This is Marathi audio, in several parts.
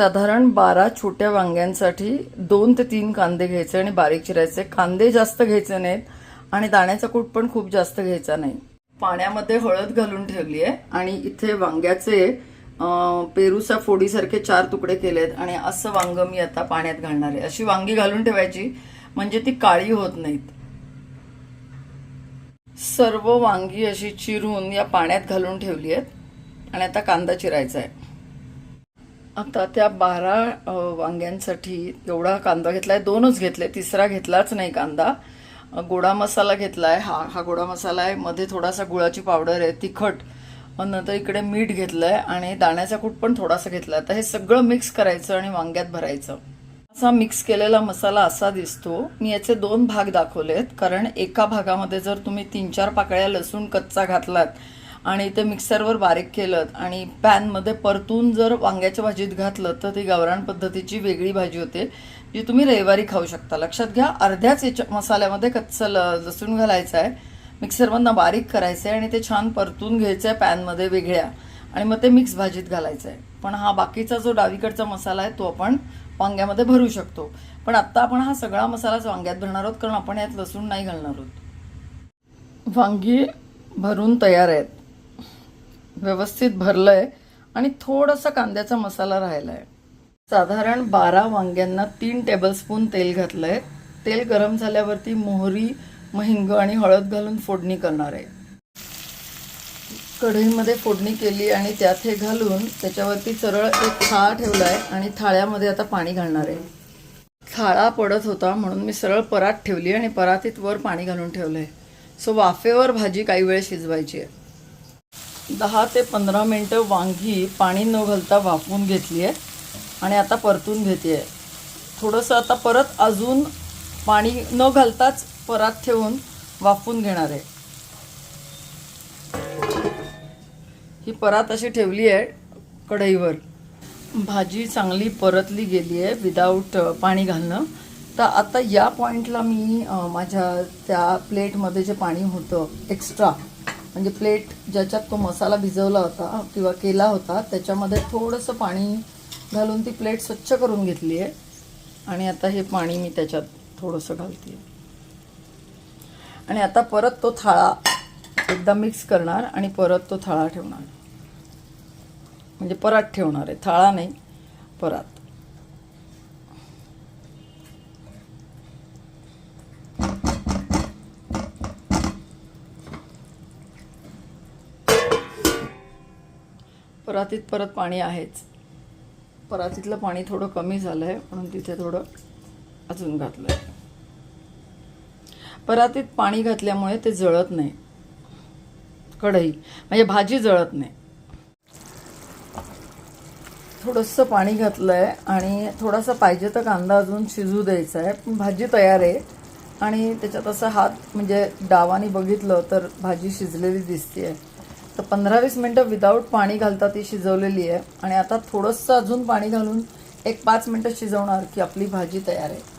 साधारण बारा छोट्या वांग्यांसाठी दोन ते तीन कांदे घ्यायचे आणि बारीक चिरायचे. कांदे जास्त घ्यायचे नाहीत आणि दाण्याचा कूट पण खूप जास्त घ्यायचा नाही. पाण्यामध्ये हळद घालून ठेवली आहे आणि इथे वांग्याचे पेरूसा फोडीसारखे चार तुकडे केलेत आणि असं वांग मी आता पाण्यात घालणार आहे. अशी वांगी घालून ठेवायची म्हणजे ती काळी होत नाहीत. सर्व वांगी अशी चिरून या पाण्यात घालून ठेवली आहेत आणि आता कांदा चिरायचा आहे. आता त्या बारा वांग्यांसाठी एवढा कांदा घेतलाय. दोनच घेतले. तिसरा घेतलाच नाही कांदा. गोडा मसाला घेतलाय. हा हा गोडा मसाला आहे. मध्ये थोडासा गुळाची पावडर आहे तिखट. नंतर इकडे मीठ घेतलंय आणि दाण्याचा कूट पण थोडासा घेतलाय. तर हे सगळं मिक्स करायचं आणि वांग्यात भरायचं. असा मिक्स केलेला मसाला असा दिसतो. मी याचे दोन भाग दाखवलेत. कारण एका भागामध्ये जर तुम्ही तीन चार पाकळ्या लसूण कच्चा घातलात आणि ते मिक्सरवर बारीक केलं आणि पॅनमध्ये परतून जर वांग्याच्या भाजीत घातलं तर ती गावरान पद्धतीची वेगळी भाजी होते जी तुम्ही रविवारी खाऊ शकता. लक्षात घ्या अर्ध्याच याच्या मसाल्यामध्ये कच्चं लसूण घालायचं आहे मिक्सरमधनं बारीक करायचं आहे आणि ते छान परतून घ्यायचं आहे पॅनमध्ये वेगळ्या आणि मग ते मिक्स भाजीत घालायचं आहे. पण हा बाकीचा जो डावीकडचा मसाला आहे तो आपण वांग्यामध्ये भरू शकतो. पण आत्ता आपण हा सगळा मसालाच वांग्यात भरणार आहोत कारण आपण यात लसूण नाही घालणार आहोत. वांगी भरून तयार आहेत. व्यवस्थित भरलं आहे आणि थोडासा कांद्याचा मसाला राहिला आहे साधारण बारा वांग्यांना तीन टेबलस्पून तेल घातलं आहे तेल गरम झाल्यावरती मोहरी महिंग आणि हळद घालून फोडणी करणार आहे. कढईमध्ये फोडणी केली आणि त्यात हे घालून त्याच्यावरती सरळ एक थाळा ठेवलाय आणि थाळ्यामध्ये आता पाणी घालणार आहे. थाळा पडत होता म्हणून मी सरळ परात ठेवली आणि परातीत वर पाणी घालून ठेवलं आहे सो वाफेवर भाजी काही वेळ शिजवायची आहे. दहा ते पंधरा मिनटं वांगी पाणी न घालता वाफवून घेतली आहे आणि आता परतून घेते आहे थोडंसं आता परत अजून पाणी न घालताच परात ठेवून वाफवून घेणार आहे. ही परात अशी ठेवली आहे कढईवर. भाजी चांगली परतली गेली आहे विदाऊट पाणी घालणं. तर आता या पॉईंटला मी माझ्या त्या प्लेटमध्ये जे पाणी होतं एक्स्ट्रा म्हणजे प्लेट ज्याच्यात तो मसाला भिजवला होता किंवा केला होता त्याच्यामध्ये थोडंसं पाणी घालून ती प्लेट स्वच्छ करून घेतली आहे. आणि आता हे पाणी मी त्याच्यात थोडंसं घालते आणि आता परत तो थाळा एकदा मिक्स करणार आणि परत तो थाळा ठेवणार. म्हणजे परात ठेवणार आहे. थाळा नाही परात. परातीत परत पाणी आहेच. परातीतलं पाणी थोडं कमी झालं आहे म्हणून तिथे थोडं अजून घातलं आहे परातीत पाणी घातल्यामुळे ते जळत नाही. कढई म्हणजे भाजी जळत नाही. थोडंसं पाणी घातलं आहे आणि थोडासा पाहिजे तर कांदा अजून शिजू द्यायचा आहे पण भाजी तयार आहे. आणि त्याच्यात असं हात म्हणजे डावाने बघितलं तर भाजी शिजलेली दिसते तर पंधरा वीस मिनटं विदाऊट पाणी घालता ती शिजवलेली आहे. आणि आता थोडंसं अजून पाणी घालून एक पाच मिनटं शिजवणार की आपली भाजी तयार आहे.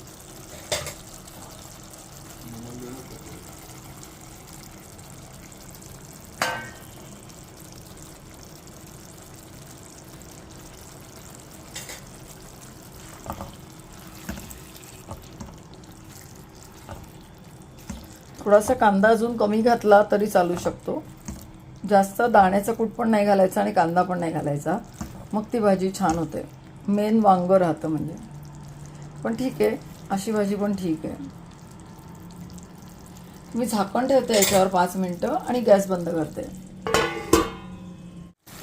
थोडासा कांदा अजून कमी घातला तरी चालू शकतो. जास्त दाण्याचं कूट पण नाही घालायचा आणि कांदा पण नाही घालायचा. मग ती भाजी छान होते. मेन वांगं राहतं म्हणजे. पण ठीक आहे. अशी भाजी पण ठीक आहे. मी झाकण ठेवते याच्यावर पाच मिनटं आणि गॅस बंद करते.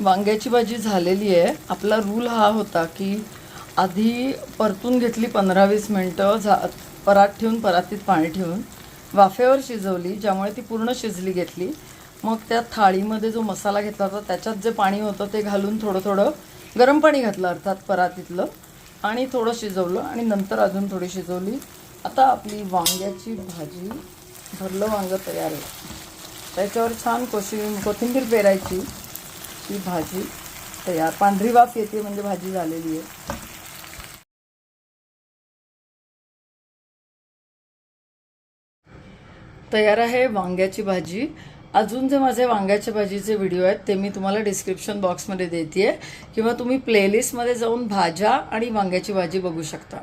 वांग्याची भाजी झालेली आहे. आपला रूल हा होता की आधी परतून घेतली पंधरा वीस मिनटं झा परात ठेवून परातीत पाणी ठेवून. वाफेवर शिजवली ज्यामुळे ती पूर्ण शिजली घेतली. मग त्या थाळीमध्ये जो मसाला घेतला होता त्याच्यात जे पाणी होतं ते घालून थोडं थोडं गरम पाणी घातलं अर्थात परातीतलं. आणि थोडं शिजवलं आणि नंतर अजून थोडी शिजवली. आता आपली वांग्याची भाजी भरलं वांगं तयार आहे. त्याच्यावर छान कोशी कोथिंबीर पेरायची. ही भाजी तयार. पांढरी वाफ येते म्हणजे भाजी झालेली आहे. तयार आहे वांग्याची भाजी. अजून जे माझे वांग्याच्या भाजीचे व्हिडिओ आहेत ते मी तुम्हाला डिस्क्रिप्शन बॉक्समध्ये देते आहे किंवा तुम्ही प्लेलिस्टमध्ये जाऊन भाज्या आणि वांग्याची भाजी बघू शकता.